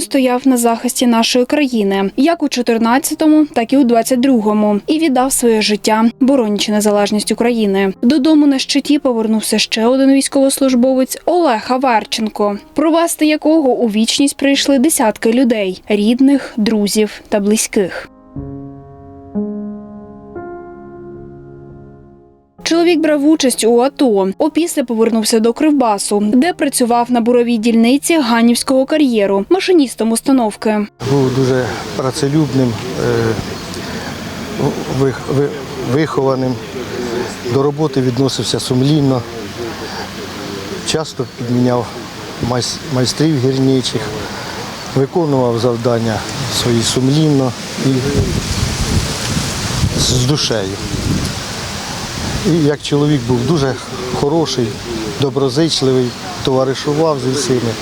стояв на захисті нашої країни, як у 14-му, так і у 22-му, і віддав своє життя, боронячи незалежність України. Додому на щиті повернувся ще один військовослужбовець Олег Аварченко, провести якого у вічність прийшли десятки людей рідних, друзів та близьких. Чоловік брав участь у АТО. Опісля повернувся до Кривбасу, де працював на буровій дільниці Ганівського кар'єру, машиністом установки. Був дуже працелюбним, е, ви- ви- вихованим, до роботи відносився сумлінно, часто підміняв майстрів гірничих, виконував завдання свої сумлінно і з душею. Як чоловік був дуже хороший, доброзичливий, товаришував зі всіми.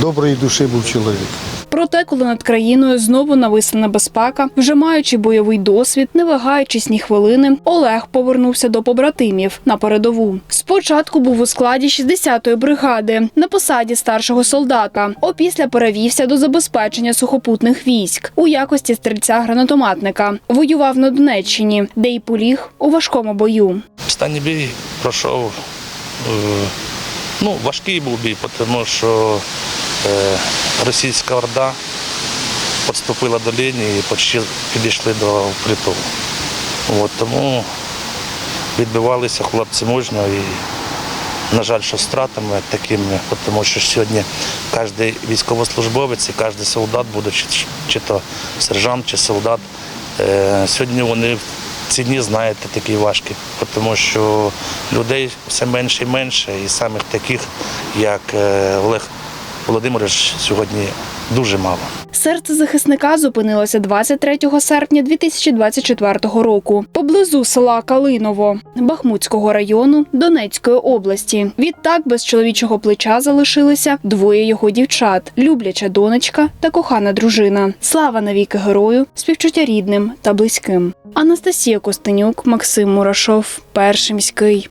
Доброї душі був чоловік. Проте, коли над країною знову нависла небезпека, вже маючи бойовий досвід, не вагаючись ні хвилини, Олег повернувся до побратимів на передову. Спочатку був у складі 60-ї бригади на посаді старшого солдата. Опісля перевівся до забезпечення сухопутних військ у якості стрільця-гранатометника. Воював на Донеччині, де й поліг у важкому бою. Останній бій пройшов. е, Ну, важкий був бій, тому що російська орда підступила до лінії і почти підійшли до притулу. От, тому відбивалися хлопці мужньо і, на жаль, що втратами такими, тому що сьогодні кожен військовослужбовець і кожен солдат, будучи чи то сержант, чи солдат, е, сьогодні вони в ціні, знаєте, такі важкі, тому що людей все менше і менше, і самих таких, як е, Олег Володимирович, сьогодні дуже мало. Серце захисника зупинилося 23 серпня 2024 року поблизу села Калиново Бахмутського району Донецької області. Відтак без чоловічого плеча залишилися двоє його дівчат: любляча донечка та кохана дружина. Слава навіки герою, співчуття рідним та близьким. Анастасія Костенюк, Максим Мурашов, перший міський.